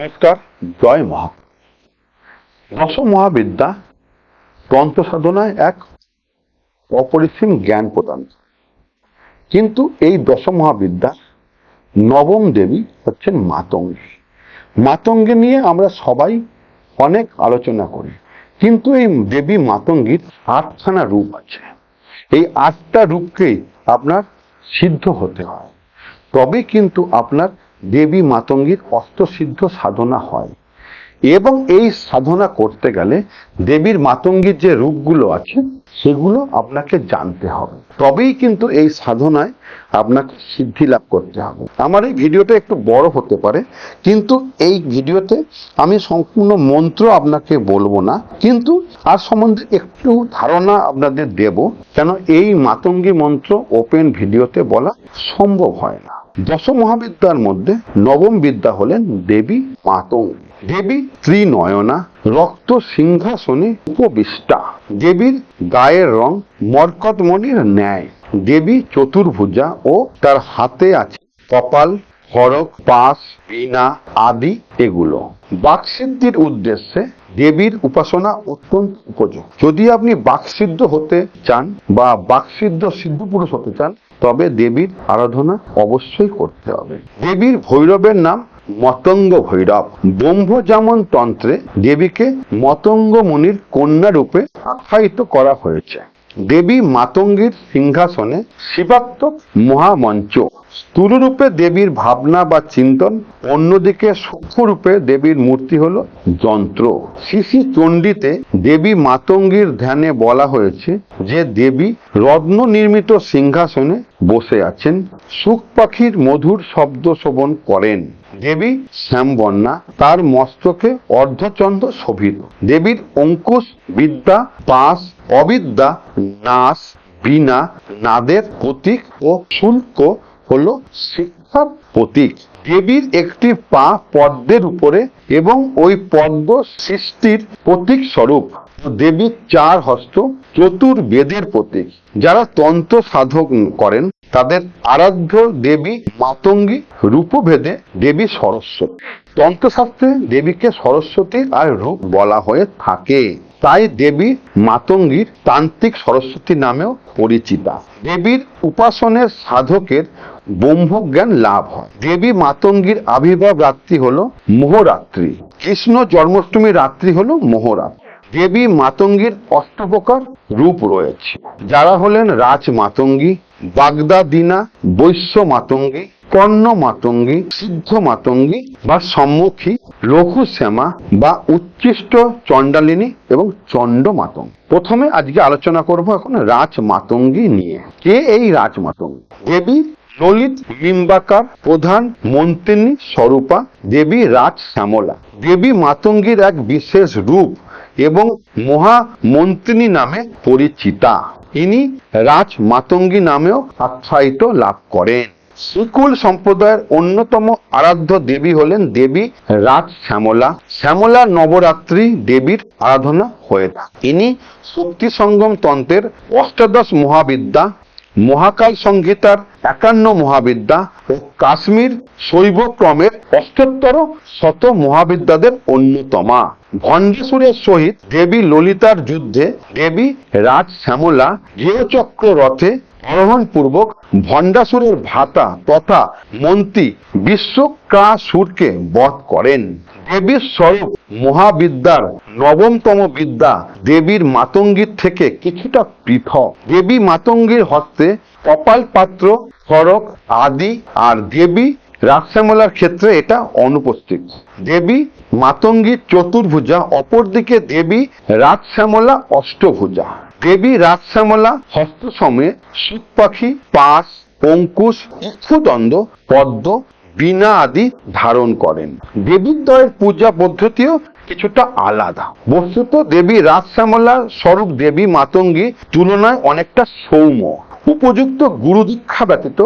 নমস্কার জয় মহা। দশ মহাবিদ্যা তন্ত্র সাধনায় এক অপরিসীম জ্ঞান প্রদান। কিন্তু এই দশ মহাবিদ্যা নবম দেবী হচ্ছেন মাতঙ্গী। মাতঙ্গী নিয়ে আমরা সবাই অনেক আলোচনা করি। কিন্তু এই দেবী মাতঙ্গীর আটখানা রূপ আছে। এই আটটা রূপকেই আপনার সিদ্ধ হতে হয়। তবে কিন্তু আপনার দেবী মাতঙ্গীর অষ্টসিদ্ধ সাধনা হয়। এবং এই সাধনা করতে গেলে দেবীর মাতঙ্গীর যে রূপগুলো আছে, সেগুলো আপনাকে জানতে হবে। তবেই কিন্তু এই সাধনায় আপনাকে সিদ্ধি লাভ করতে হবে। আমার এই ভিডিওটা একটু বড় হতে পারে, কিন্তু এই ভিডিওতে আমি সম্পূর্ণ মন্ত্র আপনাকে বলব না, কিন্তু আর সম্বন্ধে একটু ধারণা আপনাদের দেব, কেন এই মাতঙ্গী মন্ত্র ওপেন ভিডিওতে বলা সম্ভব হয় না। দশ মহাবিদ্যার মধ্যে নবম বিদ্যা হলেন দেবী মাতঙ্গী। দেবী ত্রিনয়না, রক্ত সিংহাসনে উপবিষ্টা। দেবীর গায়ের রং মরকতমণির ন্যায়। দেবী চতুর্ভুজা ও তার হাতে আছে কপাল খড়ক পাশ বীণা আদি এগুলো। বাকসিদ্ধির উদ্দেশ্যে দেবীর উপাসনা অত্যন্ত উপযোগী। যদি আপনি বাকসিদ্ধ হতে চান বা বাকসিদ্ধ সিদ্ধ পুরুষ হতে চান তবে দেবীর আরাধনা অবশ্যই করতে হবে। দেবীর ভৈরবের নাম মতঙ্গ ভৈরব। ব্রহ্ম যেমন তন্ত্রে দেবীকে মতঙ্গ মুনির কন্যা রূপে আখ্যায়িত করা হয়েছে। দেবী মাতঙ্গীর সিংহাসনে শিবাত্মক মহামঞ্চ। স্থূলরূপে দেবীর ভাবনা বা চিন্তন, অন্যদিকে সূক্ষ্মরূপে দেবীর মূর্তি হল যন্ত্র। শিশি চণ্ডীতে দেবী মাতঙ্গীর ধ্যানে বলা হয়েছে যে দেবী রত্ন নির্মিত সিংহাসনে বসে আছেন, সুখ পাখির মধুর শব্দ শোভন করেন। দেবী শ্যামবন্যা তার মস্তকে অর্ধচন্দ্র শোভিত। দেবীর অঙ্কুশ বিদ্যা পাশ অবিদ্যা, নাশ, বীণা, নাদের প্রতীক ও শুল্ক হলো শিক্ষার প্রতীক। দেবীর একটি পা পদ্মের উপরে এবং ওই পদ্ম সৃষ্টির প্রতীক স্বরূপ। দেবীর চার হস্ত চতুর্বেদের প্রতীক। যারা তন্ত্র সাধক করেন, তাদের আরাধ্য দেবী মাতঙ্গী রূপভেদে দেবী সরস্বতী। তন্ত্রশাস্ত্রে দেবীকে সরস্বতী আর রূপ বলা হয়ে থাকে। তাই দেবী মাতঙ্গীর তান্ত্রিক সরস্বতী নামেও পরিচিতা। দেবীর উপাসনের সাধকের ব্রহ্মজ্ঞান লাভ হয়। দেবী মাতঙ্গীর আবির্ভাব রাত্রি হলো মোহরাত্রি। কৃষ্ণ জন্মাষ্টমী রাত্রি হলো মোহরাত্রি। দেবী মাতঙ্গীর অষ্টপ্রকার রূপ রয়েছে। যারা হলেন রাজ মাতঙ্গী, বাগদা দিনা, বৈশ্য মাতঙ্গী, কর্ণ মাতঙ্গী, সিদ্ধ মাতঙ্গী বা সম্মুখী লঘু শ্যামা বা উচ্ছিষ্ট চণ্ডালিনী এবং চণ্ড মাতঙ্গী। প্রথমে আজকে আলোচনা করব এখন রাজ মাতঙ্গী নিয়ে। কে এই রাজ মাতঙ্গী? দেবী ললিত লিম্বাকার প্রধান মন্ত্রিনী স্বরূপা, দেবী রাজ শ্যামলা। দেবী মাতঙ্গীর এক বিশেষ রূপ এবং মহামন্ত্রিনী নামে পরিচিতা। ইনি রাজ মাতঙ্গী নামেও আখ্যায়িত লাভ করেন। শ্রীকুল সম্প্রদায়ের অন্যতম আরাধ্য দেবী হলেন দেবী রাজ শ্যামলা। শ্যামলা নবরাত্রি দেবীর আরাধনা হয়ে থাকে। ইনি শক্তি সঙ্গম তন্ত্রের অষ্টাদশ মহাবিদ্যা মহাকাল সংহিতার একান্ন মহাবিদ্যা ও কাশ্মীর শৈব ক্রমের অষ্টোত্তর শত মহাবিদ্যাদের অন্যতমা। ভণ্ডেশ্বরের সহিত দেবী ললিতার যুদ্ধে দেবী রাজ শ্যামলা গৃহচক্র রথে আরোহণ পূর্বক ভণ্ডাসুরের ভাতা তথা মন্ত্রী বিশ্বকাসুরকে বধ করেন। দেবীর স্বরূপ মহাবিদ্যার নবমতম বিদ্যা দেবীর মাতঙ্গীর থেকে কিছুটা পৃথক। দেবী মাতঙ্গীর হস্তে কপাল পাত্র, খড়ক আদি আর দেবী রাজশ্যামলার ক্ষেত্রে এটা অনুপস্থিত। দেবী মাতঙ্গী চতুর্ভুজা, অপরদিকে দেবী রাজশ্যামলা অষ্টভুজা। দেবী রাজশ্যামলা হস্ত সময়ে সুখ পাখি পাশ অঙ্কুশ ইক্ষুদণ্ড পদ্ম বীণা আদি ধারণ করেন। দেবীদ্বয়ের পূজা পদ্ধতিও কিছুটা আলাদা। বস্তুত দেবী রাজশ্যামলা স্বরূপ দেবী মাতঙ্গী তুলনায় অনেকটা সৌম্য। উপযুক্ত গুরু দীক্ষা ব্যতীত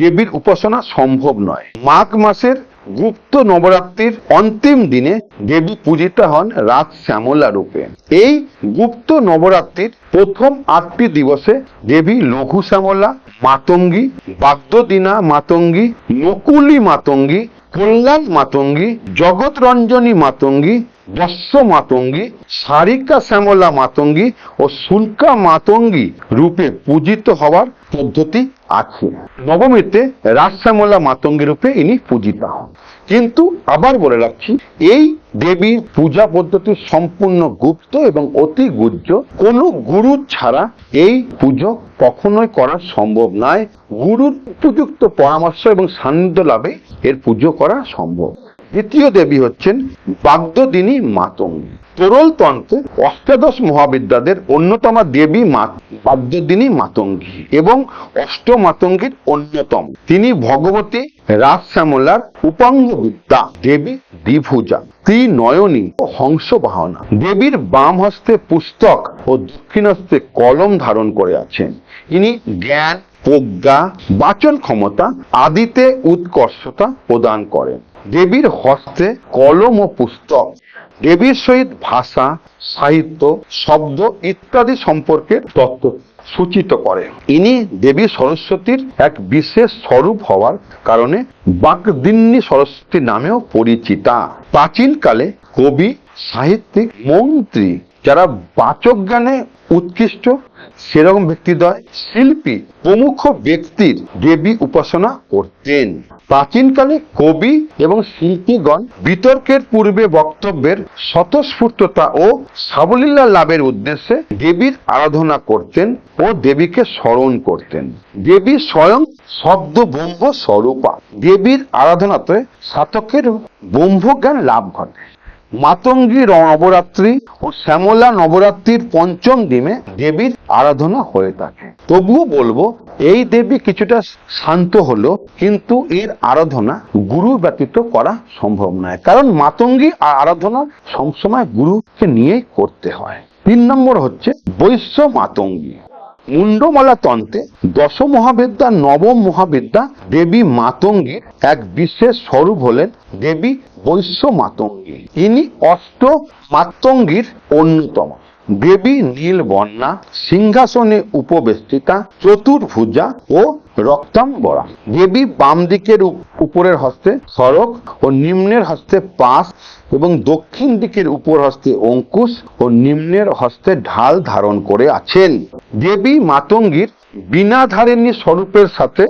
দেবীর উপাসনা সম্ভব নয়। মাঘ মাসের গুপ্ত নবরাত্রির অন্তিম দিনে দেবী পূজিতা হন রাত শ্যামলা রূপে। এই গুপ্ত নবরাত্রির প্রথম আটটি দিবসে দেবী লঘু শ্যামলা মাতঙ্গী, বাগদদিনা মাতঙ্গী, নকুলি মাতঙ্গী কল্যাণ মাতঙ্গী জগৎ রঞ্জনী মাতঙ্গী, বস্য মাতঙ্গী, সারিকা শ্যামলা মাতঙ্গী ও শুল্কা মাতঙ্গী রূপে পূজিত হওয়ার পদ্ধতি আছে। নবমীতে রাজশ্যামলা মাতঙ্গী রূপে ইনি পূজিতা হন। কিন্তু আবার বলে রাখছি এই দেবীর পূজা পদ্ধতি সম্পূর্ণ গুপ্ত এবং অতি গুজ্জ। কোনো গুরু ছাড়া এই পুজো কখনোই করা সম্ভব নয়। গুরুর উপযুক্ত পরামর্শ এবং সান্নিধ্য লাভে এর পুজো করা সম্ভব। দ্বিতীয় দেবী হচ্ছেন বাগদদিনী মাতঙ্গী। তরল তন্ত্রে অষ্টাদশ মহাবিদ্যাদের অন্যতম দেবী মা বাগদদিনী মাতঙ্গী এবং অষ্ট মাতঙ্গীর অন্যতম। তিনি ভগবতী রাজশ্যামলার উপাঙ্গ বিদ্যা দেবী দ্বিভুজা, ত্রিনয়নী ও হংস বাহনা দেবীর বাম হস্তে পুস্তক ও দক্ষিণ হস্তে কলম ধারণ করে আছেন। ইনি জ্ঞান, প্রজ্ঞা, বাচন ক্ষমতা আদিতে উৎকর্ষতা প্রদান করেন। দেবীর হস্তে কলম ও পুস্তক দেবীর সহিত ভাষা, সাহিত্য, শব্দ ইত্যাদি সম্পর্কে তত্ত্ব সূচিত করে। ইনি দেবী সরস্বতীর এক বিশেষ স্বরূপ হওয়ার কারণে বাকদিন্নী সরস্বতী নামেও পরিচিতা। প্রাচীনকালে কবি, সাহিত্যিক, মন্ত্রী যারা বাচক জ্ঞানে উৎকৃষ্ট, সেরকম ব্যক্তিদ্বয় শিল্পী প্রমুখ ব্যক্তির দেবী উপাসনা করতেন। প্রাচীনকালে কবি এবং শিল্পীগণ বিতর্কের পূর্বে বক্তব্যের স্বতঃস্ফূর্ততা ও সাবলীলা লাভের উদ্দেশ্যে দেবীর আরাধনা করতেন ও দেবীকে স্মরণ করতেন। দেবী স্বয়ং শব্দ ব্রহ্ম স্বরূপা। দেবীর আরাধনাতে সাতকের ব্রহ্মজ্ঞান লাভ ঘটে। মাতঙ্গী নবরাত্রি ও শ্যামলা নবরাত্রির পঞ্চম দিনে দেবীর আরাধনা হয়ে থাকে। তবুও বলব, এই দেবী কিছুটা শান্ত হলো কিন্তু এর আরাধনা গুরু ব্যতীত করা সম্ভব নয়। কারণ মাতঙ্গী আরাধনা সবসময় গুরুকে নিয়েই করতে হয়। তিন নম্বর হচ্ছে বৈশ্য মাতঙ্গী। মুন্ডমালা তন্ত্রে দশ মহাবিদ্যা নবম মহাবিদ্যা দেবী মাতঙ্গীর এক বিশেষ স্বরূপ হলেন দেবী বৈশ্য মাতঙ্গী ইনি অষ্ট মাতঙ্গীর অন্যতম। দেবী নীল বন্যা সিংহাসনে উপবেষ্টিতা চতুর্ভুজা ও রক্তাম্বরা দেবী বাম দিকের উপরের হস্তে সড়ক ও নিম্নের হস্তে পাশ এবং দক্ষিণ দিকের উপর হস্তে অঙ্কুশ ও নিম্নের হস্তে ঢাল ধারণ করে আছেন। দেবী মাতঙ্গীর বিনাধারিণী স্বরূপের সাথে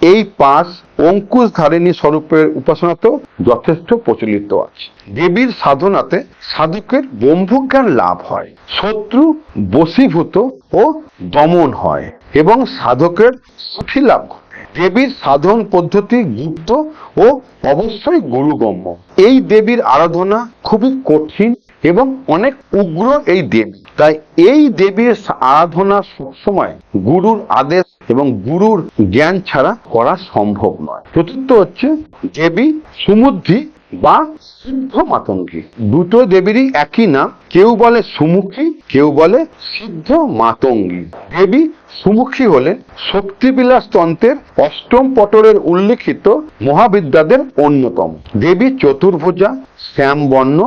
এই পাশ অঙ্কুশ ধারিণী স্বরূপের উপাসনাতেও যথেষ্ট প্রচলিত আছে। দেবীর সাধনাতে সাধকের ব্রহ্মজ্ঞান লাভ হয়, শত্রু বশীভূত ও দমন হয়। এবং সাধকের সুখী লাভ দেবীর সাধন পদ্ধতি গুপ্ত ও অবশ্যই গুরুগম্য এই দেবীর আরাধনা খুবই কঠিন এবং অনেক উগ্র এই দেবী তাই এই দেবীর আরাধনা সবসময় গুরুর আদেশ এবং গুরুর জ্ঞান ছাড়া করা সম্ভব নয়। চতুর্থ হচ্ছে দেবী সুমুদ্ধি বা সিদ্ধ মাতঙ্গী দুটো দেবীরই একই নাম। কেউ বলে সুমুখী, কেউ বলে সিদ্ধ মাতঙ্গী দেবী সুমুখী হলেন শক্তিবিলাস তন্ত্রের অষ্টম পটরের উল্লেখিত মহাবিদ্যাদের অন্যতম। দেবী চতুর্ভুজা, শ্যামবর্ণ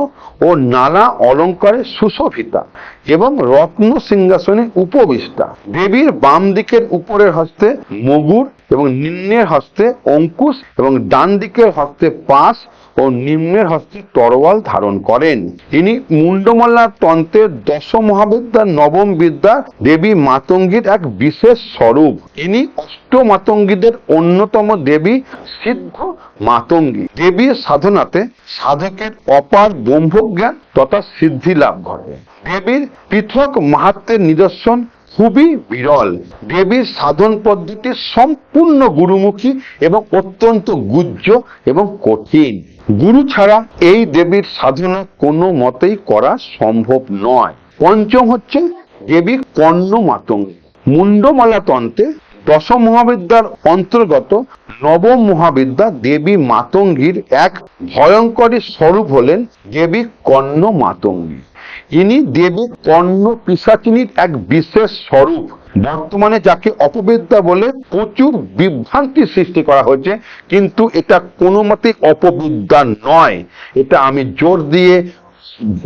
ও নানা অলঙ্কারে সুশোভিতা এবং রত্ন সিংহাসনে উপবিষ্টা। দেবীর বাম দিকের উপরের হস্তে মগুর এবং নিম্নের হস্তে অঙ্কুশ এবং ডান দিকের হস্তে পাশ ও নিম্নের হস্তে তরোয়াল ধারণ করেন। ইনি মুন্ডমালা তন্ত্রের দশ মহাবিদ্যার নবম বিদ্যা দেবী মাতঙ্গীর এক বিশেষ স্বরূপ। ইনি অষ্ট মাতঙ্গীদের অন্যতম দেবী সিদ্ধ মাতঙ্গী। দেবীর সাধনাতে সাধকের অপার ব্রহ্মজ্ঞান তথা সিদ্ধি লাভ ঘটে দেবীর পৃথক মাহাত্মের নিদর্শন খুবই বিরল। দেবীর সাধন পদ্ধতি সম্পূর্ণ গুরুমুখী এবং অত্যন্ত গুহ্য এবং কঠিন। গুরু ছাড়া এই দেবীর সাধনা কোনো মতেই করা সম্ভব নয়। পঞ্চম হচ্ছে দেবী কর্ণ মাতঙ্গী। মুন্ডমালা তন্ত্রে দশ মহাবিদ্যার অন্তর্গত নবম মহাবিদ্যা দেবী মাতঙ্গীর এক ভয়ঙ্করী স্বরূপ হলেন দেবী কর্ণ মাতঙ্গী। ইনি দেবী কর্ণ পিসাচিনীর এক বিশেষ স্বরূপ। বর্তমানে যাকে অপবিদ্যা বলে প্রচুর বিভ্রান্তি সৃষ্টি করা হয়েছে, কিন্তু এটা কোনো মতে অপবিদ্যা নয়। এটা আমি জোর দিয়ে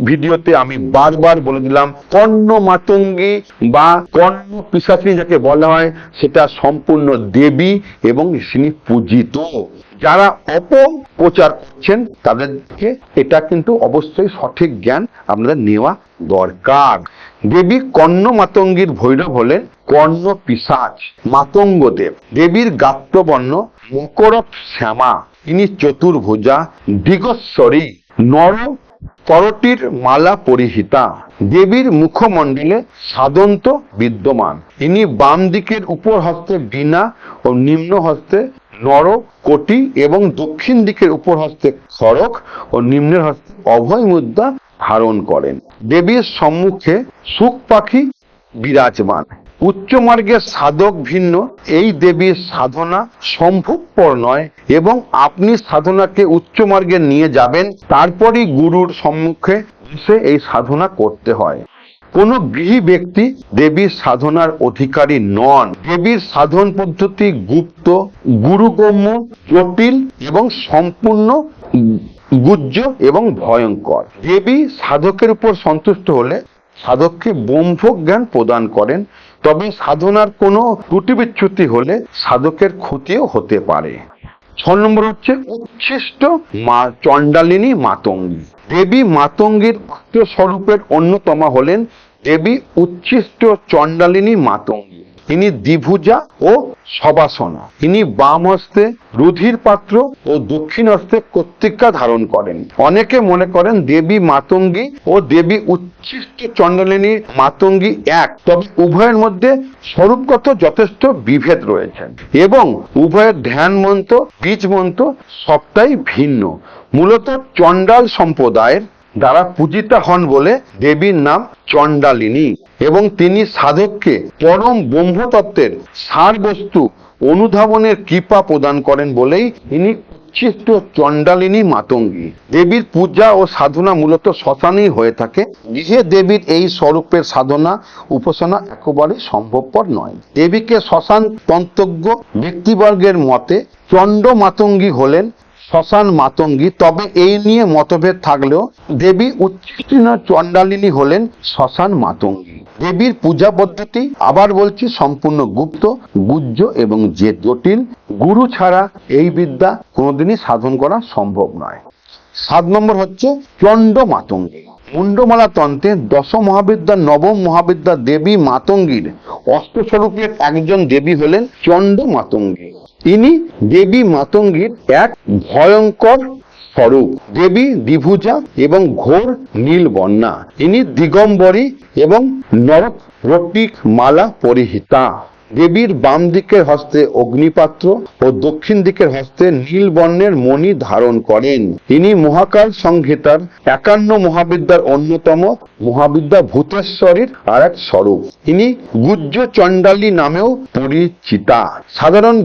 ভিডিওতে আমি বারবার বলে দিলাম, কর্ণ মাতঙ্গী বা কর্ণ পিসাচিনী যাকে বলা হয়, সেটা সম্পূর্ণ দেবী এবং তিনি পূজিত। যারা অপপ্রচার করছেন, তাদেরকে এটা কিন্তু অবশ্যই সঠিক জ্ঞান আপনাদের নেওয়া দরকার। দেবী কর্ণ মাতঙ্গীর ভৈরব হলেন কর্ণ পিসাচ মাতঙ্গ দেব দেবীর গাত্রবর্ণ মকরপ শ্যামা। তিনি চতুর্ভুজা দিগস্বরী নর করটির মালা পরিহিতা, দেবীর মুখমণ্ডলে সাদন্ত বিদ্যমান। ইনি বাম দিকের উপর হস্তে বীণা ও নিম্ন হস্তে নর, কোটি এবং দক্ষিণ দিকের উপর হস্তে খড়ক ও নিম্নের হস্তে অভয় মুদ্রা ধারণ করেন। দেবীর সম্মুখে সুখ পাখি বিরাজমান। উচ্চ মার্গের সাধক ভিন্ন, এই দেবীর সাধনা সম্ভবপর নয় এবং আপনি সাধনাকে উচ্চ মার্গে নিয়ে যাবেন, তারপরই গুরুর সম্মুখে এসে এই সাধনা করতে হয়। কোন গৃহী ব্যক্তি দেবীর সাধনার অধিকারী নন। দেবীর সাধন পদ্ধতি গুপ্ত, গুরুগম্য, জটিল এবং সম্পূর্ণ গুজ্জ এবং ভয়ঙ্কর। দেবী সাধকের উপর সন্তুষ্ট হলে সাধককে ব্রহ্ম জ্ঞান প্রদান করেন তবে সাধনার কোনো ত্রুটি বিচ্যুতি হলে সাধকের ক্ষতিও হতে পারে। ছ নম্বর হচ্ছে উচ্ছিষ্ট মা চণ্ডালিনী মাতঙ্গী। দেবী মাতঙ্গীর আত্মস্বরূপের অন্যতমা হলেন দেবী উচ্ছিষ্ট চণ্ডালিনী মাতঙ্গী। ইনি দ্বিভুজা ও সবাসনা। ইনি বাম হস্তে রুধির পাত্র ও দক্ষিণ হস্তে কর্তিকা ধারণ করেন। অনেকে মনে করেন দেবী মাতঙ্গী ও দেবী উচ্ছিষ্ট চণ্ডালিনী মাতঙ্গী এক। তবে উভয়ের মধ্যে স্বরূপগত যথেষ্ট বিভেদ রয়েছে। এবং উভয়ের ধ্যান মন্ত্র বীজ মন্ত্র সবটাই ভিন্ন। মূলত চণ্ডাল সম্প্রদায়ের দ্বারা পূজিতা হন বলে দেবীর নাম চণ্ডালিনী। এবং তিনি সাধককে পরম ব্রহ্মতত্ত্বের সার বস্তু অনুধাবনের কৃপা প্রদান করেন বলেই ইনি উচ্ছিষ্ট চণ্ডালিনী মাতঙ্গী। দেবীর পূজা ও সাধনা মূলত শ্মশানেই হয়ে থাকে। গৃহে দেবীর এই স্বরূপের সাধনা, উপাসনা একেবারে সম্ভবপর নয়। দেবীকে শ্মশান তন্ত্রজ্ঞ ব্যক্তিবর্গের মতে চণ্ড মাতঙ্গী হলেন শ্মশান মাতঙ্গী। তবে এই নিয়ে মতভেদ থাকলেও দেবী উচ্ছিষ্ট চণ্ডালিনী হলেন শ্মশান মাতঙ্গী। দেবীর পূজা পদ্ধতি, আবার বলছি সম্পূর্ণ গুপ্ত গুজ্জ এবং যে জটিল, গুরু ছাড়া এই বিদ্যা কোনোদিনই সাধন করা সম্ভব নয়। সাত নম্বর হচ্ছে চণ্ড মাতঙ্গী। মুন্ডমালা তন্ত্রে দশ মহাবিদ্যা নবম মহাবিদ্যা দেবী মাতঙ্গীর অষ্টস্বরূপের একজন দেবী হলেন চণ্ড মাতঙ্গী। ইনি দেবী মাতঙ্গীর এক ভয়ঙ্কর স্বরূপ। দেবী দ্বিভুজা এবং ঘোর নীল বন্যা ইনি দিগম্বরী এবং নরক রক্তিক মালা পরিহিতা। দেবীর বাম দিকের হস্তে অগ্নিপাত্র ও দক্ষিণ দিকের হস্তে নীল বর্ণের মণি ধারণ করেন। তিনি মহাকাল সংহিতার একান্ন মহাবিদ্যার অন্যতম মহাবিদ্যা ভূতেশ্বরীর আর এক স্বরূপ। ইনি গুজ্জ চণ্ডালী নামেও পরিচিতা। সাধারণ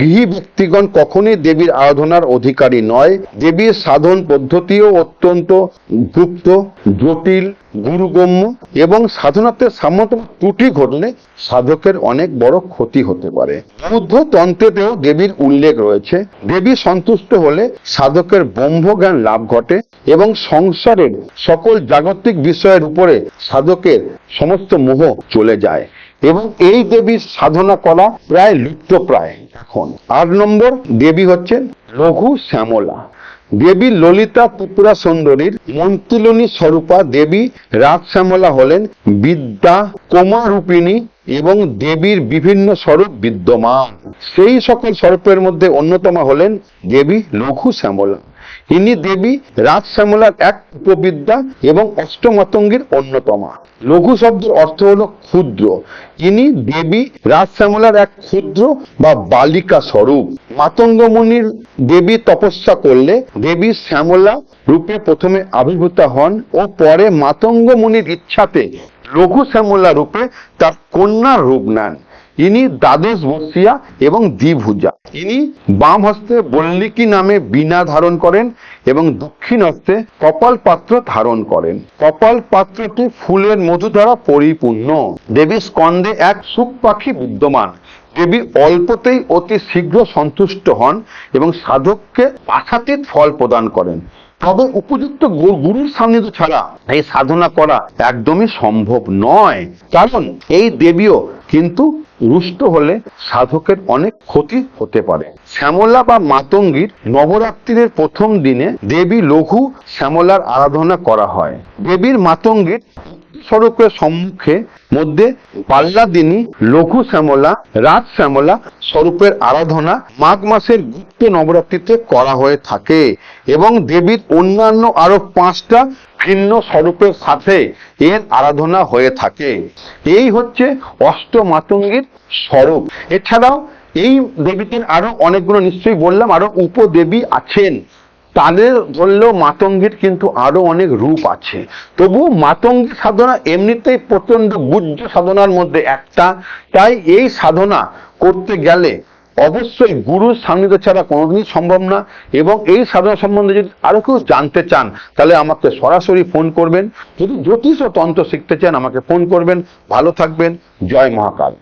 গৃহী ব্যক্তিগণ কখনোই দেবীর আরাধনার অধিকারী নয়। দেবীর সাধন পদ্ধতিও অত্যন্ত গুপ্ত, জটিল, গুরুগম্য এবং সাধনাতে সামান্য ত্রুটি ঘটলে সাধকের অনেক বড় ক্ষতি হতে পারে। বুদ্ধ তন্ত্রেতেও দেবীর উল্লেখ রয়েছে। দেবী সন্তুষ্ট হলে সাধকের ব্রহ্মজ্ঞান লাভ ঘটে এবং সংসারের সকল জাগতিক বিষয়ের উপরে সাধকের সমস্ত মোহ চলে যায় এবং এই দেবীর সাধনা করা প্রায় লুপ্ত প্রায় এখন। আট নম্বর দেবী হচ্ছেন লঘু শ্যামলা। দেবী ললিতা ত্রিপুরা সুন্দরীর মন্ত্রিলনী স্বরূপা দেবী রাজশ্যামলা হলেন বিদ্যা কোমারূপিণী এবং দেবীর বিভিন্ন স্বরূপ বিদ্যমান। সেই সকল স্বরূপের মধ্যে অন্যতম হলেন দেবী লঘু শ্যামলা ইনি দেবী, রাজশ্যামলার এক উপবিদ্যা এবং অষ্টমাতঙ্গীর অন্যতমা। লঘু শব্দের অর্থ হলো ক্ষুদ্র। ইনি দেবী, রাজশ্যামলার এক ক্ষুদ্র বা বালিকা স্বরূপ। মাতঙ্গমণির দেবী তপস্যা করলে দেবী শ্যামলা রূপে প্রথমে আবির্ভূতা হন ও পরে মাতঙ্গমণির ইচ্ছাতে লঘু শ্যামলা রূপে তার কন্যার রূপ নেন। ইনি দ্বাদশ বর্ষিয়া এবং দ্বিভুজা। ইনি বাম হস্তে বল্লিকী নামে বীণা ধারণ করেন এবং দক্ষিণ হস্তে কপাল পাত্র ধারণ করেন। কপাল পাত্রটি ফুলের মধু দ্বারা পরিপূর্ণ। দেবী স্কন্দে এক সুখ পাখি বিদ্যমান। দেবী অল্পতেই অতি শীঘ্র সন্তুষ্ট হন এবং সাধককে আশাতীত ফল প্রদান করেন। তবে উপযুক্ত গুরুর সান্নিধ্য ছাড়া এই সাধনা করা একদমই সম্ভব নয়। কারণ এই দেবীও কিন্তু রুষ্ট হলে সাধকের অনেক ক্ষতি হতে পারে। শ্যামলা বা মাতঙ্গীর নবরাত্রির প্রথম দিনে দেবী লঘু শ্যামলার আরাধনা করা হয়। দেবীর মাতঙ্গীর স্বরূপের সম্মুখে মধ্যে পাল্লা দিনী, লঘু শ্যামলা রাত শ্যামলা স্বরূপের আরাধনা মাঘ মাসের গুপ্ত নবরাত্রিতে করা হয়ে থাকে এবং দেবীর অন্যান্য আরও পাঁচটা ভিন্ন স্বরূপের সাথে এর আরাধনা হয়ে থাকে। এই হচ্ছে অষ্টমাতঙ্গীর স্বরূপ। এছাড়াও এই দেবীটির আরও অনেকগুলো, নিশ্চয়ই বললাম, আরও উপদেবী আছেন। তাদের ধরলেও মাতঙ্গীর কিন্তু আরও অনেক রূপ আছে। তবু মাতঙ্গী সাধনা এমনিতেই প্রচণ্ড গুজ্জ সাধনার মধ্যে একটা। তাই এই সাধনা করতে গেলে অবশ্যই গুরুর সান্নিধ্য ছাড়া কোনোদিনই সম্ভব না। এবং এই সাধনা সম্বন্ধে যদি আরও কেউ জানতে চান, তাহলে আমাকে সরাসরি ফোন করবেন। যদি জ্যোতিষ ও তন্ত্র শিখতে চান, আমাকে ফোন করবেন। ভালো থাকবেন। জয় মহাকাল।